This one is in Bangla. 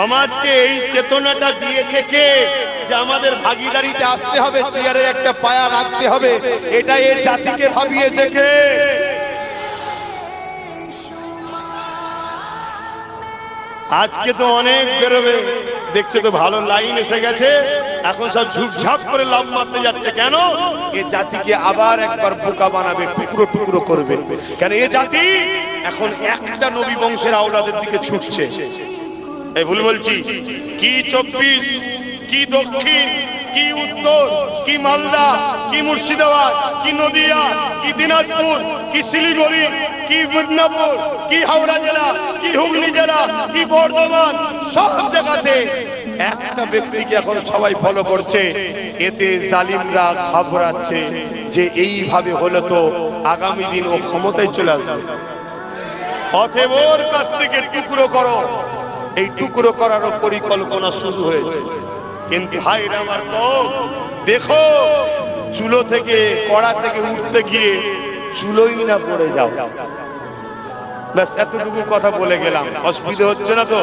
সমাজকে এই চেতনাটা দিয়েছে কে? যে আমাদের ভাগিদারিতে আসতে হবে, চেয়ারের একটা পায়া রাখতে হবে। এটা এই জাতিকে ভাবিয়েছে কে? আজকে তো অনেক বেরোবে। দেখছে তো ভালো লাইন এসে গেছে। এখন সব ঝুপঝাপ করে লাভ মারতে যাচ্ছে। কেন? এ জাতিকে আবার একবার বোকা বানাবে, টুকরো টুকরো করবে। কেন? এ জাতি এখন একটা নবী বংশের আওলাদের দিকে ছুটছে। এই ভুল বলছি। কি চব্বিশ, কি দক্ষিণ, কি উত্তর, কি মালদা, কি মুর্শিদাবাদ, কি নদিয়া, কি দিনাজপুর, কি শিলিগুড়ি, কি মিদনাপুর, কি হাওড়া জেলা, কি হুগলি জেলা, কি বর্ধমান, সব জায়গাতে একটা ব্যক্তিকে এখন সবাই ফলো করছে? এতে জালিমরা ঘাবড়াচ্ছে যে এইভাবে হলে তো আগামী দিন ও ক্ষমতায় চলে আসবে। অতএব ওর কাছ থেকে টুকরো করো। এই টুকরো করারও পরিকল্পনা শুরু হয়েছে। কিন্তু হাই আমার দেখো, চুলো থেকে, কড়া থেকে উঠতে গিয়ে চুলোই না পড়ে যাও। ব্যাস, এতটুকু কথা বলে গেলাম। অসুবিধা হচ্ছে না তো?